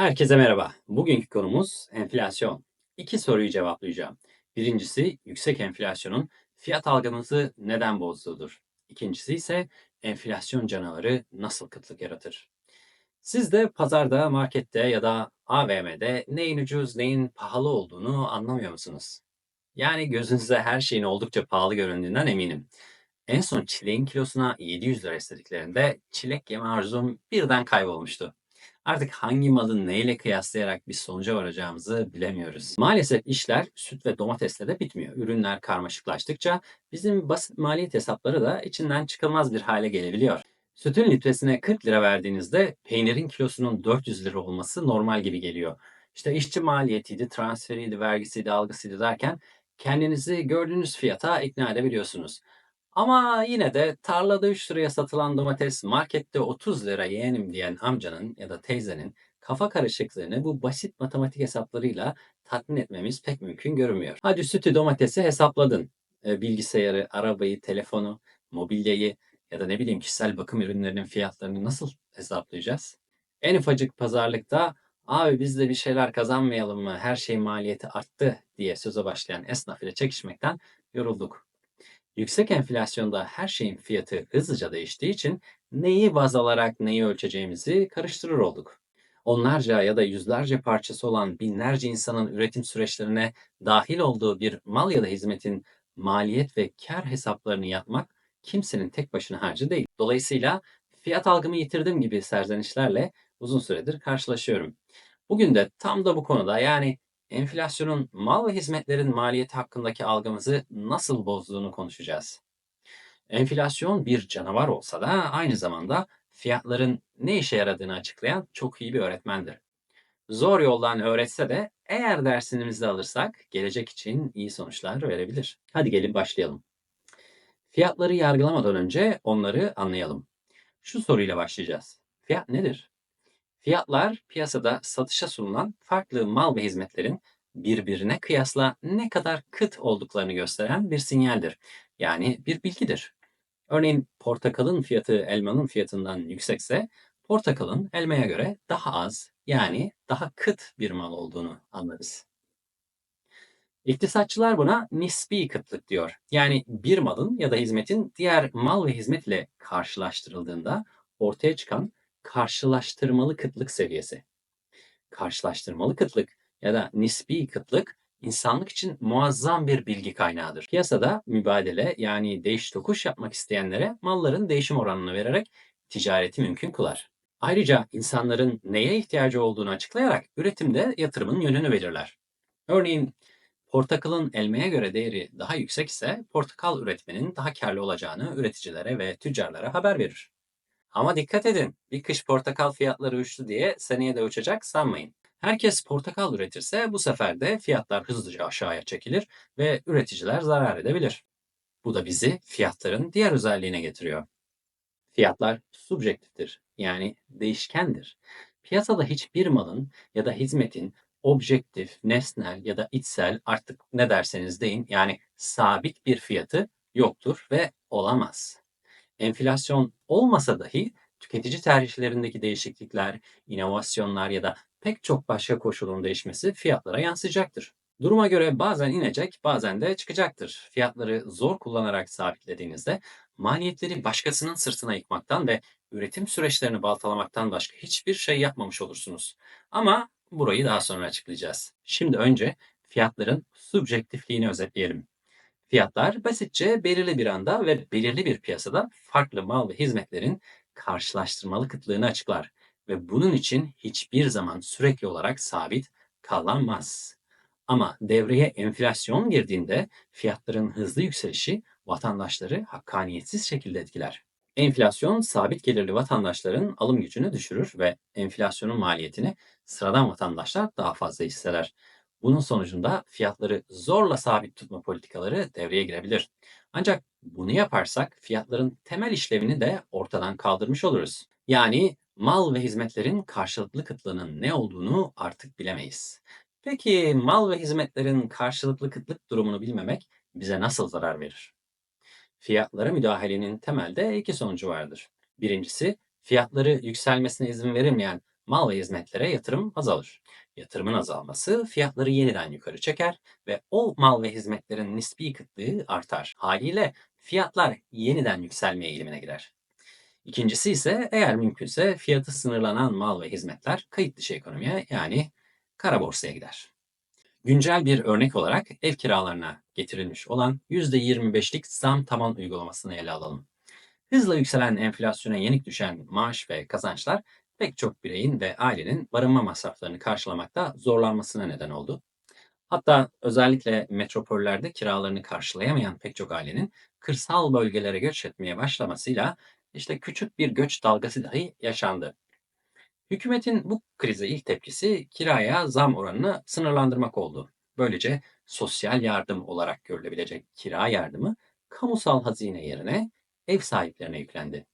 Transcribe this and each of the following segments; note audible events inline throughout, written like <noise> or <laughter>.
Herkese merhaba. Bugünkü konumuz enflasyon. İki soruyu cevaplayacağım. Birincisi yüksek enflasyonun fiyat algımızı neden bozduğudur. İkincisi ise enflasyon canavarı nasıl kıtlık yaratır? Siz de pazarda, markette ya da AVM'de neyin ucuz, neyin pahalı olduğunu anlamıyor musunuz? Yani gözünüze her şeyin oldukça pahalı göründüğünden eminim. En son çileğin kilosuna 700 lira istediklerinde çilek yeme arzum birden kaybolmuştu. Artık hangi malı neyle kıyaslayarak bir sonuca varacağımızı bilemiyoruz. Maalesef işler süt ve domatesle de bitmiyor. Ürünler karmaşıklaştıkça bizim basit maliyet hesapları da içinden çıkılmaz bir hale gelebiliyor. Sütün litresine 40 lira verdiğinizde peynirin kilosunun 400 lira olması normal gibi geliyor. İşte işçi maliyetiydi, transferiydi, vergisiydi, algısıydı derken kendinizi gördüğünüz fiyata ikna edebiliyorsunuz. Ama yine de tarlada 3 liraya satılan domates markette 30 lira yeğenim diyen amcanın ya da teyzenin kafa karışıklığını bu basit matematik hesaplarıyla tatmin etmemiz pek mümkün görünmüyor. Hadi sütü domatesi hesapladın. E, bilgisayarı, arabayı, telefonu, mobilyayı ya da ne bileyim kişisel bakım ürünlerinin fiyatlarını nasıl hesaplayacağız? En ufacık pazarlıkta abi biz de bir şeyler kazanmayalım mı her şey maliyeti arttı diye söze başlayan esnaf ile çekişmekten yorulduk. Yüksek enflasyonda her şeyin fiyatı hızlıca değiştiği için neyi baz alarak neyi ölçeceğimizi karıştırır olduk. Onlarca ya da yüzlerce parçası olan binlerce insanın üretim süreçlerine dahil olduğu bir mal ya da hizmetin maliyet ve kar hesaplarını yapmak kimsenin tek başına harcı değil. Dolayısıyla fiyat algımı yitirdim gibi serzenişlerle uzun süredir karşılaşıyorum. Bugün de tam da bu konuda yani enflasyonun mal ve hizmetlerin maliyeti hakkındaki algımızı nasıl bozduğunu konuşacağız. Enflasyon bir canavar olsa da aynı zamanda fiyatların ne işe yaradığını açıklayan çok iyi bir öğretmendir. Zor yoldan öğretse de eğer dersimizi alırsak gelecek için iyi sonuçlar verebilir. Hadi gelin başlayalım. Fiyatları yargılamadan önce onları anlayalım. Şu soruyla başlayacağız. Fiyat nedir? Fiyatlar piyasada satışa sunulan farklı mal ve hizmetlerin birbirine kıyasla ne kadar kıt olduklarını gösteren bir sinyaldir. Yani bir bilgidir. Örneğin portakalın fiyatı elmanın fiyatından yüksekse portakalın elmaya göre daha az yani daha kıt bir mal olduğunu anlarız. İktisatçılar buna nispi kıtlık diyor. Yani bir malın ya da hizmetin diğer mal ve hizmet ile karşılaştırıldığında ortaya çıkan karşılaştırmalı kıtlık seviyesi. Karşılaştırmalı kıtlık ya da nispi kıtlık insanlık için muazzam bir bilgi kaynağıdır. Piyasada mübadele yani değiş tokuş yapmak isteyenlere malların değişim oranını vererek ticareti mümkün kılar. Ayrıca insanların neye ihtiyacı olduğunu açıklayarak üretimde yatırımın yönünü belirler. Örneğin portakalın elmeye göre değeri daha yüksek ise portakal üretmenin daha karlı olacağını üreticilere ve tüccarlara haber verir. Ama dikkat edin, bir kış portakal fiyatları uçtu diye seneye de uçacak sanmayın. Herkes portakal üretirse bu sefer de fiyatlar hızlıca aşağıya çekilir ve üreticiler zarar edebilir. Bu da bizi fiyatların diğer özelliğine getiriyor. Fiyatlar subjektiftir yani değişkendir. Piyasada hiçbir malın ya da hizmetin objektif, nesnel ya da içsel artık ne derseniz deyin yani sabit bir fiyatı yoktur ve olamaz. Enflasyon olmasa dahi tüketici tercihlerindeki değişiklikler, inovasyonlar ya da pek çok başka koşulun değişmesi fiyatlara yansıyacaktır. Duruma göre bazen inecek, bazen de çıkacaktır. Fiyatları zor kullanarak sabitlediğinizde maliyetleri başkasının sırtına yıkmaktan ve üretim süreçlerini baltalamaktan başka hiçbir şey yapmamış olursunuz. Ama burayı daha sonra açıklayacağız. Şimdi önce fiyatların subjektifliğini özetleyelim. Fiyatlar basitçe belirli bir anda ve belirli bir piyasada farklı mal ve hizmetlerin karşılaştırmalı kıtlığını açıklar ve bunun için hiçbir zaman sürekli olarak sabit kalamaz. Ama devreye enflasyon girdiğinde fiyatların hızlı yükselişi vatandaşları hakkaniyetsiz şekilde etkiler. Enflasyon sabit gelirli vatandaşların alım gücünü düşürür ve enflasyonun maliyetini sıradan vatandaşlar daha fazla hisseder. Bunun sonucunda fiyatları zorla sabit tutma politikaları devreye girebilir. Ancak bunu yaparsak fiyatların temel işlevini de ortadan kaldırmış oluruz. Yani mal ve hizmetlerin karşılıklı kıtlığının ne olduğunu artık bilemeyiz. Peki mal ve hizmetlerin karşılıklı kıtlık durumunu bilmemek bize nasıl zarar verir? Fiyatlara müdahalenin temelde iki sonucu vardır. Birincisi fiyatları yükselmesine izin verilmeyen mal ve hizmetlere yatırım azalır. Yatırımın azalması fiyatları yeniden yukarı çeker ve o mal ve hizmetlerin nispi kıtlığı artar. Haliyle fiyatlar yeniden yükselme eğilimine girer. İkincisi ise eğer mümkünse fiyatı sınırlanan mal ve hizmetler kayıt dışı ekonomiye yani kara borsaya gider. Güncel bir örnek olarak ev kiralarına getirilmiş olan %25'lik zam taban uygulamasını ele alalım. Hızla yükselen enflasyona yenik düşen maaş ve kazançlar pek çok bireyin ve ailenin barınma masraflarını karşılamakta zorlanmasına neden oldu. Hatta özellikle metropollerde kiralarını karşılayamayan pek çok ailenin kırsal bölgelere göç etmeye başlamasıyla işte küçük bir göç dalgası dahi yaşandı. Hükümetin bu krize ilk tepkisi kiraya zam oranını sınırlandırmak oldu. Böylece sosyal yardım olarak görülebilecek kira yardımı kamusal hazine yerine ev sahiplerine yüklendi.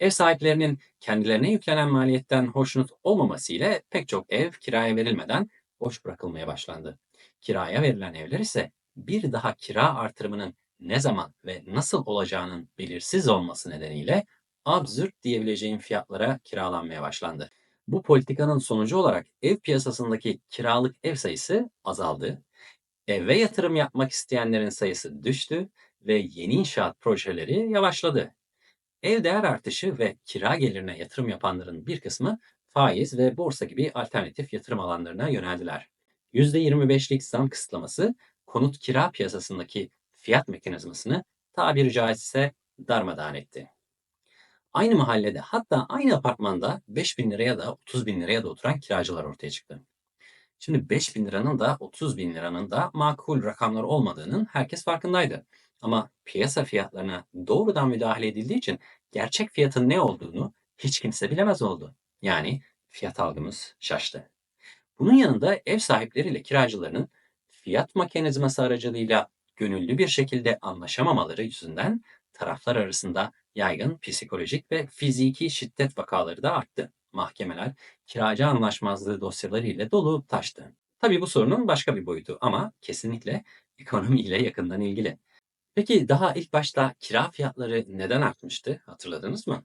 Ev sahiplerinin kendilerine yüklenen maliyetten hoşnut olmaması ile pek çok ev kiraya verilmeden boş bırakılmaya başlandı. Kiraya verilen evler ise bir daha kira artırımının ne zaman ve nasıl olacağının belirsiz olması nedeniyle absürt diyebileceğim fiyatlara kiralanmaya başlandı. Bu politikanın sonucu olarak ev piyasasındaki kiralık ev sayısı azaldı. Eve yatırım yapmak isteyenlerin sayısı düştü ve yeni inşaat projeleri yavaşladı. Ev değer artışı ve kira gelirine yatırım yapanların bir kısmı faiz ve borsa gibi alternatif yatırım alanlarına yöneldiler. %25'lik zam kısıtlaması konut kira piyasasındaki fiyat mekanizmasını tabiri caizse darmadağın etti. Aynı mahallede hatta aynı apartmanda 5 bin liraya da 30 bin liraya da oturan kiracılar ortaya çıktı. Şimdi 5 bin liranın da 30 bin liranın da makul rakamlar olmadığının herkes farkındaydı. Ama piyasa fiyatlarına doğrudan müdahale edildiği için gerçek fiyatın ne olduğunu hiç kimse bilemez oldu. Yani fiyat algımız şaştı. Bunun yanında ev sahipleriyle kiracılarının fiyat mekanizması aracılığıyla gönüllü bir şekilde anlaşamamaları yüzünden taraflar arasında yaygın psikolojik ve fiziki şiddet vakaları da arttı. Mahkemeler kiracı anlaşmazlığı dosyaları ile dolu taştı. Tabii bu sorunun başka bir boyutu ama kesinlikle ekonomiyle yakından ilgili. Peki daha ilk başta kira fiyatları neden artmıştı hatırladınız mı?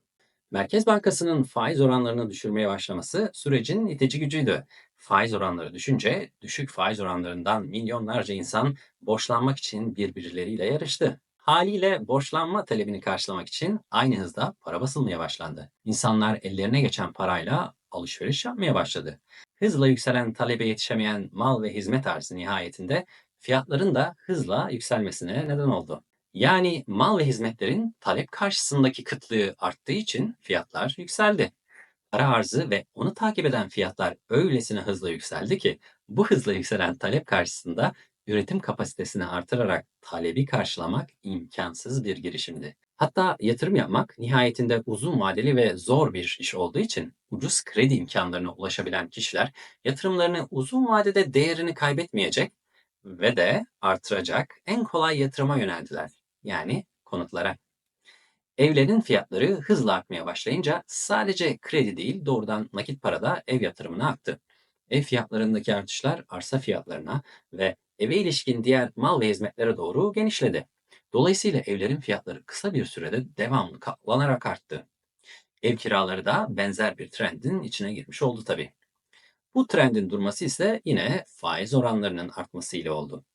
Merkez Bankası'nın faiz oranlarını düşürmeye başlaması sürecin itici gücüydü. Faiz oranları düşünce düşük faiz oranlarından milyonlarca insan borçlanmak için birbirleriyle yarıştı. Haliyle borçlanma talebini karşılamak için aynı hızda para basılmaya başlandı. İnsanlar ellerine geçen parayla alışveriş yapmaya başladı. Hızla yükselen talebe yetişemeyen mal ve hizmet arzı nihayetinde fiyatların da hızla yükselmesine neden oldu. Yani mal ve hizmetlerin talep karşısındaki kıtlığı arttığı için fiyatlar yükseldi. Para arzı ve onu takip eden fiyatlar öylesine hızla yükseldi ki bu hızla yükselen talep karşısında üretim kapasitesini artırarak talebi karşılamak imkansız bir girişimdi. Hatta yatırım yapmak nihayetinde uzun vadeli ve zor bir iş olduğu için ucuz kredi imkanlarına ulaşabilen kişiler yatırımlarını uzun vadede değerini kaybetmeyecek ve de artıracak en kolay yatırıma yöneldiler. Yani konutlara. Evlerin fiyatları hızla artmaya başlayınca sadece kredi değil doğrudan nakit para da ev yatırımına aktı. Ev fiyatlarındaki artışlar arsa fiyatlarına ve eve ilişkin diğer mal ve hizmetlere doğru genişledi. Dolayısıyla evlerin fiyatları kısa bir sürede devamlı katlanarak arttı. Ev kiraları da benzer bir trendin içine girmiş oldu tabii. Bu trendin durması ise yine faiz oranlarının artmasıyla oldu.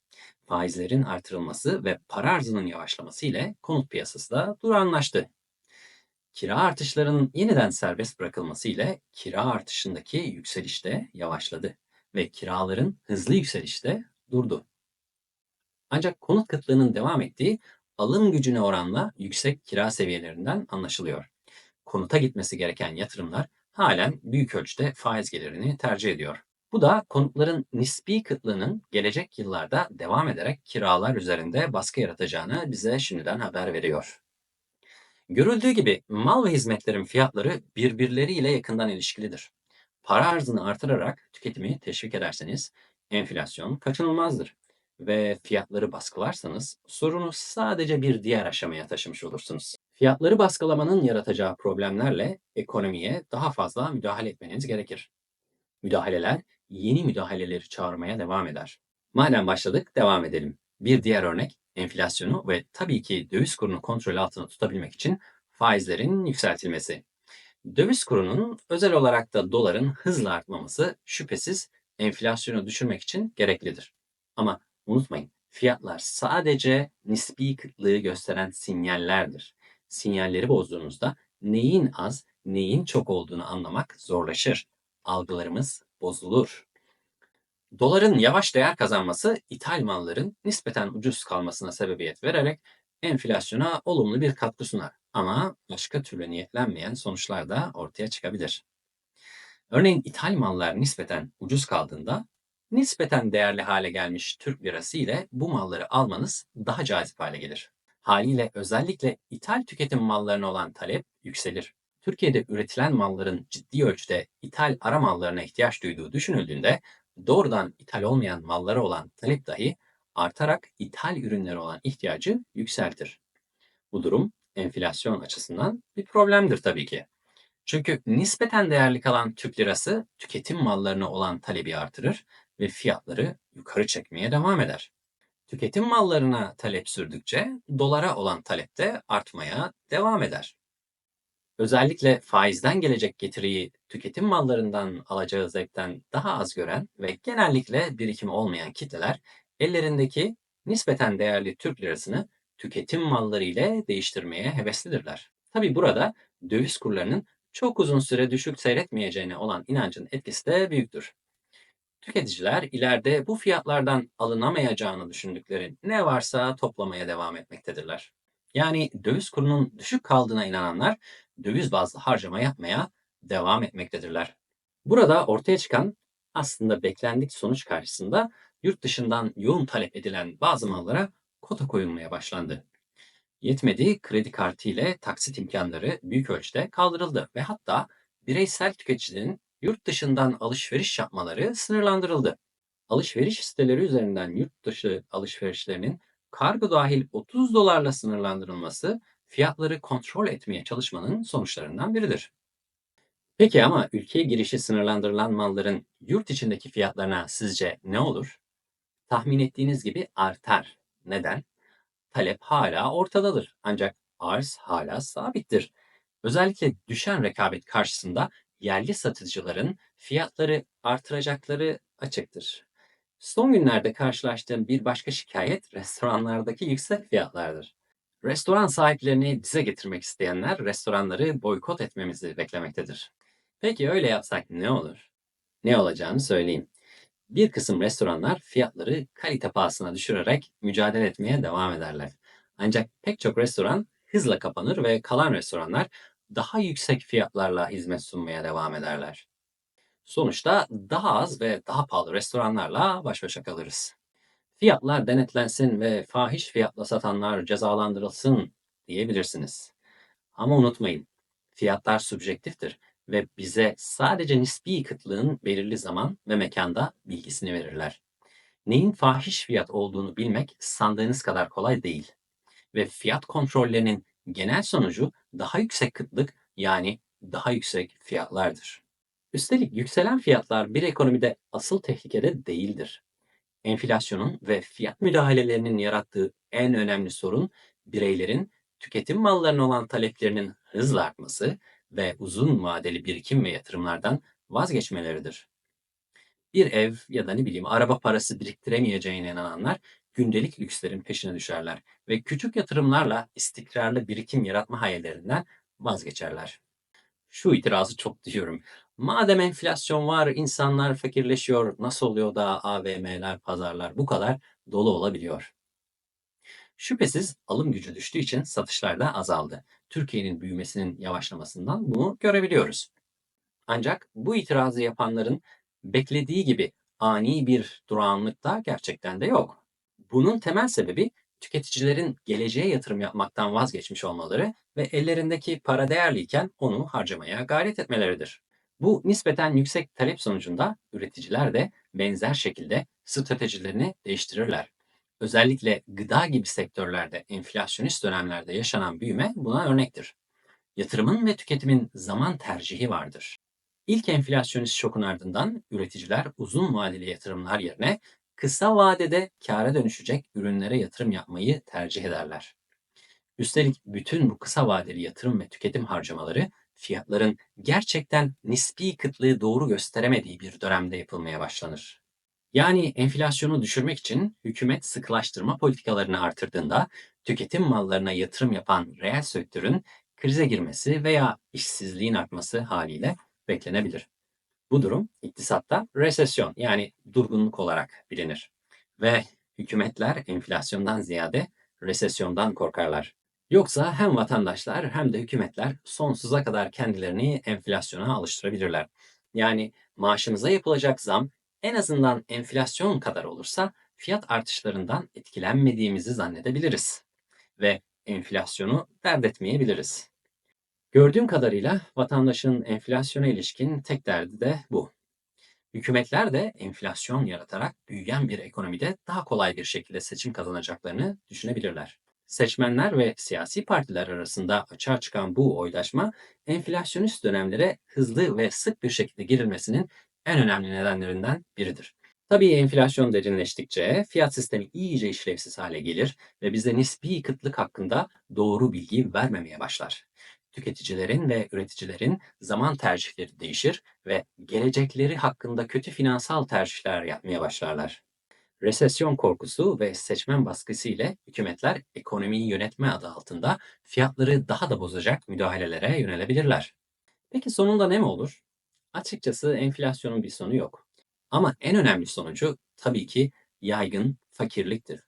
Faizlerin artırılması ve para arzının yavaşlaması ile konut piyasası da duranlaştı. Kira artışlarının yeniden serbest bırakılması ile kira artışındaki yükseliş de yavaşladı ve kiraların hızlı yükselişte durdu. Ancak konut kıtlığının devam ettiği alım gücüne oranla yüksek kira seviyelerinden anlaşılıyor. Konuta gitmesi gereken yatırımlar halen büyük ölçüde faiz gelirini tercih ediyor. Bu da konutların nispi kıtlığının gelecek yıllarda devam ederek kiralar üzerinde baskı yaratacağını bize şimdiden haber veriyor. Görüldüğü gibi mal ve hizmetlerin fiyatları birbirleriyle yakından ilişkilidir. Para arzını artırarak tüketimi teşvik ederseniz enflasyon kaçınılmazdır ve fiyatları baskılarsanız sorunu sadece bir diğer aşamaya taşımış olursunuz. Fiyatları baskılamanın yaratacağı problemlerle ekonomiye daha fazla müdahale etmeniz gerekir. Müdahaleler yeni müdahaleleri çağırmaya devam eder. Madem başladık devam edelim. Bir diğer örnek enflasyonu ve tabii ki döviz kurunu kontrol altında tutabilmek için faizlerin yükseltilmesi. Döviz kurunun özel olarak da doların hızla artmaması şüphesiz enflasyonu düşürmek için gereklidir. Ama unutmayın fiyatlar sadece nispi kıtlığı gösteren sinyallerdir. Sinyalleri bozduğunuzda neyin az, neyin çok olduğunu anlamak zorlaşır. Algılarımız bozulur. Doların yavaş değer kazanması ithal malların nispeten ucuz kalmasına sebebiyet vererek enflasyona olumlu bir katkı sunar. Ama başka türlü niyetlenmeyen sonuçlar da ortaya çıkabilir. Örneğin ithal mallar nispeten ucuz kaldığında nispeten değerli hale gelmiş Türk lirası ile bu malları almanız daha cazip hale gelir. Haliyle özellikle ithal tüketim mallarına olan talep yükselir. Türkiye'de üretilen malların ciddi ölçüde ithal ara mallarına ihtiyaç duyduğu düşünüldüğünde doğrudan ithal olmayan mallara olan talep dahi artarak ithal ürünlere olan ihtiyacı yükseltir. Bu durum enflasyon açısından bir problemdir tabii ki. Çünkü nispeten değerli kalan Türk lirası tüketim mallarına olan talebi artırır ve fiyatları yukarı çekmeye devam eder. Tüketim mallarına talep sürdükçe dolara olan talep de artmaya devam eder. Özellikle faizden gelecek getiriyi tüketim mallarından alacağı zevkten daha az gören ve genellikle birikimi olmayan kitleler ellerindeki nispeten değerli Türk lirasını tüketim malları ile değiştirmeye heveslidirler. Tabi burada döviz kurlarının çok uzun süre düşük seyretmeyeceğine olan inancın etkisi de büyüktür. Tüketiciler ileride bu fiyatlardan alınamayacağını düşündükleri ne varsa toplamaya devam etmektedirler. Yani döviz kurunun düşük kaldığına inananlar döviz bazlı harcama yapmaya devam etmektedirler. Burada ortaya çıkan aslında beklendik sonuç karşısında yurt dışından yoğun talep edilen bazı mallara kota koyulmaya başlandı. Yetmedi kredi kartı ile taksit imkanları büyük ölçüde kaldırıldı ve hatta bireysel tüketicilerin yurt dışından alışveriş yapmaları sınırlandırıldı. Alışveriş siteleri üzerinden yurt dışı alışverişlerinin kargo dahil 30 dolarla sınırlandırılması fiyatları kontrol etmeye çalışmanın sonuçlarından biridir. Peki ama ülkeye girişi sınırlandırılan malların yurt içindeki fiyatlarına sizce ne olur? Tahmin ettiğiniz gibi artar. Neden? Talep hala ortadadır ancak arz hala sabittir. Özellikle düşen rekabet karşısında yerli satıcıların fiyatları artıracakları açıktır. Son günlerde karşılaştığım bir başka şikayet restoranlardaki yüksek fiyatlardır. Restoran sahiplerini dize getirmek isteyenler restoranları boykot etmemizi beklemektedir. Peki öyle yapsak ne olur? Ne olacağını söyleyeyim. Bir kısım restoranlar fiyatları kalite pahasına düşürerek mücadele etmeye devam ederler. Ancak pek çok restoran hızla kapanır ve kalan restoranlar daha yüksek fiyatlarla hizmet sunmaya devam ederler. Sonuçta daha az ve daha pahalı restoranlarla baş başa kalırız. Fiyatlar denetlensin ve fahiş fiyatla satanlar cezalandırılsın diyebilirsiniz. Ama unutmayın, fiyatlar subjektiftir ve bize sadece nispi kıtlığın belirli zaman ve mekanda bilgisini verirler. Neyin fahiş fiyat olduğunu bilmek sandığınız kadar kolay değil. Ve fiyat kontrollerinin genel sonucu daha yüksek kıtlık yani daha yüksek fiyatlardır. Üstelik yükselen fiyatlar bir ekonomide asıl tehlikede değildir. Enflasyonun ve fiyat müdahalelerinin yarattığı en önemli sorun bireylerin tüketim mallarına olan taleplerinin hızla artması ve uzun vadeli birikim ve yatırımlardan vazgeçmeleridir. Bir ev ya da ne bileyim araba parası biriktiremeyeceğine inananlar gündelik lükslerin peşine düşerler ve küçük yatırımlarla istikrarlı birikim yaratma hayallerinden vazgeçerler. Şu itirazı çok <laughs> duyuyorum. Madem enflasyon var, insanlar fakirleşiyor, nasıl oluyor da AVM'ler, pazarlar bu kadar dolu olabiliyor? Şüphesiz alım gücü düştüğü için satışlar da azaldı. Türkiye'nin büyümesinin yavaşlamasından bunu görebiliyoruz. Ancak bu itirazı yapanların beklediği gibi ani bir durağanlık da gerçekten de yok. Bunun temel sebebi tüketicilerin geleceğe yatırım yapmaktan vazgeçmiş olmaları ve ellerindeki para değerliyken onu harcamaya gayret etmeleridir. Bu nispeten yüksek talep sonucunda üreticiler de benzer şekilde stratejilerini değiştirirler. Özellikle gıda gibi sektörlerde enflasyonist dönemlerde yaşanan büyüme buna örnektir. Yatırımın ve tüketimin zaman tercihi vardır. İlk enflasyonist şokun ardından üreticiler uzun vadeli yatırımlar yerine kısa vadede kâra dönüşecek ürünlere yatırım yapmayı tercih ederler. Üstelik bütün bu kısa vadeli yatırım ve tüketim harcamaları fiyatların gerçekten nispi kıtlığı doğru gösteremediği bir dönemde yapılmaya başlanır. Yani enflasyonu düşürmek için hükümet sıkılaştırma politikalarını artırdığında tüketim mallarına yatırım yapan reel sektörün krize girmesi veya işsizliğin artması haliyle beklenebilir. Bu durum iktisatta resesyon yani durgunluk olarak bilinir. Ve hükümetler enflasyondan ziyade resesyondan korkarlar. Yoksa hem vatandaşlar hem de hükümetler sonsuza kadar kendilerini enflasyona alıştırabilirler. Yani maaşınıza yapılacak zam en azından enflasyon kadar olursa fiyat artışlarından etkilenmediğimizi zannedebiliriz ve enflasyonu dert etmeyebiliriz. Gördüğüm kadarıyla vatandaşın enflasyona ilişkin tek derdi de bu. Hükümetler de enflasyon yaratarak büyüyen bir ekonomide daha kolay bir şekilde seçim kazanacaklarını düşünebilirler. Seçmenler ve siyasi partiler arasında açığa çıkan bu oylaşma enflasyonist dönemlere hızlı ve sık bir şekilde girilmesinin en önemli nedenlerinden biridir. Tabii enflasyon derinleştikçe fiyat sistemi iyice işlevsiz hale gelir ve bize nispi kıtlık hakkında doğru bilgi vermemeye başlar. Tüketicilerin ve üreticilerin zaman tercihleri değişir ve gelecekleri hakkında kötü finansal tercihler yapmaya başlarlar. Resesyon korkusu ve seçmen baskısı ile hükümetler ekonomiyi yönetme adı altında fiyatları daha da bozacak müdahalelere yönelebilirler. Peki sonunda ne mi olur? Açıkçası enflasyonun bir sonu yok. Ama en önemli sonucu tabii ki yaygın fakirliktir.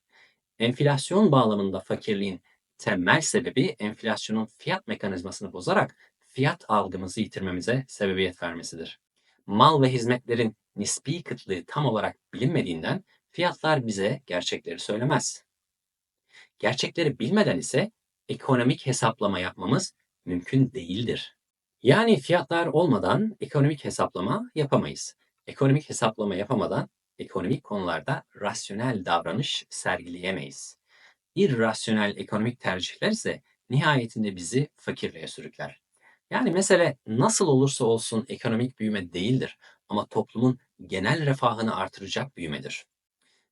Enflasyon bağlamında fakirliğin temel sebebi enflasyonun fiyat mekanizmasını bozarak fiyat algımızı yitirmemize sebebiyet vermesidir. Mal ve hizmetlerin nispi kıtlığı tam olarak bilinmediğinden fiyatlar bize gerçekleri söylemez. Gerçekleri bilmeden ise ekonomik hesaplama yapmamız mümkün değildir. Yani fiyatlar olmadan ekonomik hesaplama yapamayız. Ekonomik hesaplama yapamadan ekonomik konularda rasyonel davranış sergileyemeyiz. İrrasyonel ekonomik tercihler ise nihayetinde bizi fakirliğe sürükler. Yani mesele nasıl olursa olsun ekonomik büyüme değildir ama toplumun genel refahını artıracak büyümedir.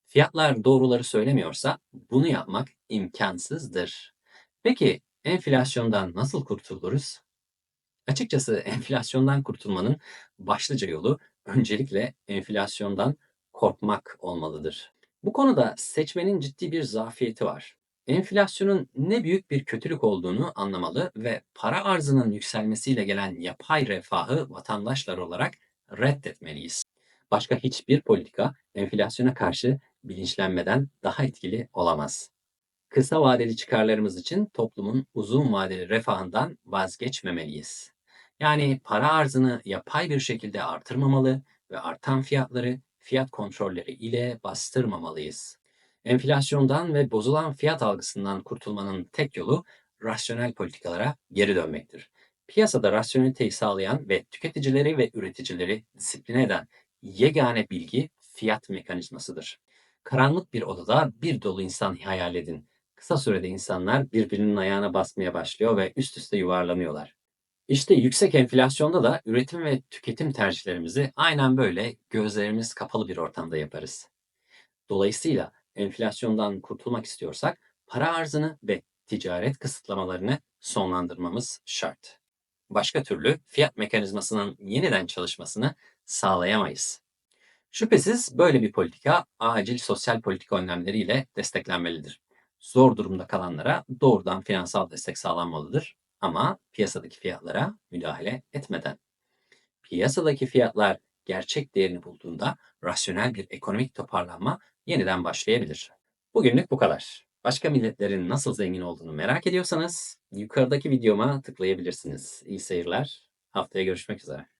Fiyatlar doğruları söylemiyorsa bunu yapmak imkansızdır. Peki enflasyondan nasıl kurtuluruz? Açıkçası enflasyondan kurtulmanın başlıca yolu öncelikle enflasyondan korkmak olmalıdır. Bu konuda seçmenin ciddi bir zafiyeti var. Enflasyonun ne büyük bir kötülük olduğunu anlamalı ve para arzının yükselmesiyle gelen yapay refahı vatandaşlar olarak reddetmeliyiz. Başka hiçbir politika enflasyona karşı bilinçlenmeden daha etkili olamaz. Kısa vadeli çıkarlarımız için toplumun uzun vadeli refahından vazgeçmemeliyiz. Yani para arzını yapay bir şekilde artırmamalı ve artan fiyatları fiyat kontrolleri ile bastırmamalıyız. Enflasyondan ve bozulan fiyat algısından kurtulmanın tek yolu rasyonel politikalara geri dönmektir. Piyasada rasyoneliteyi sağlayan ve tüketicileri ve üreticileri disipline eden yegane bilgi fiyat mekanizmasıdır. Karanlık bir odada bir dolu insan hayal edin. Kısa sürede insanlar birbirinin ayağına basmaya başlıyor ve üst üste yuvarlanıyorlar. İşte yüksek enflasyonda da üretim ve tüketim tercihlerimizi aynen böyle gözlerimiz kapalı bir ortamda yaparız. Dolayısıyla enflasyondan kurtulmak istiyorsak para arzını ve ticaret kısıtlamalarını sonlandırmamız şart. Başka türlü fiyat mekanizmasının yeniden çalışmasını sağlayamayız. Şüphesiz böyle bir politika acil sosyal politika önlemleriyle desteklenmelidir. Zor durumda kalanlara doğrudan finansal destek sağlanmalıdır ama piyasadaki fiyatlara müdahale etmeden. Piyasadaki fiyatlar gerçek değerini bulduğunda rasyonel bir ekonomik toparlanma yeniden başlayabilir. Bugünlük bu kadar. Başka milletlerin nasıl zengin olduğunu merak ediyorsanız yukarıdaki videoma tıklayabilirsiniz. İyi seyirler. Haftaya görüşmek üzere.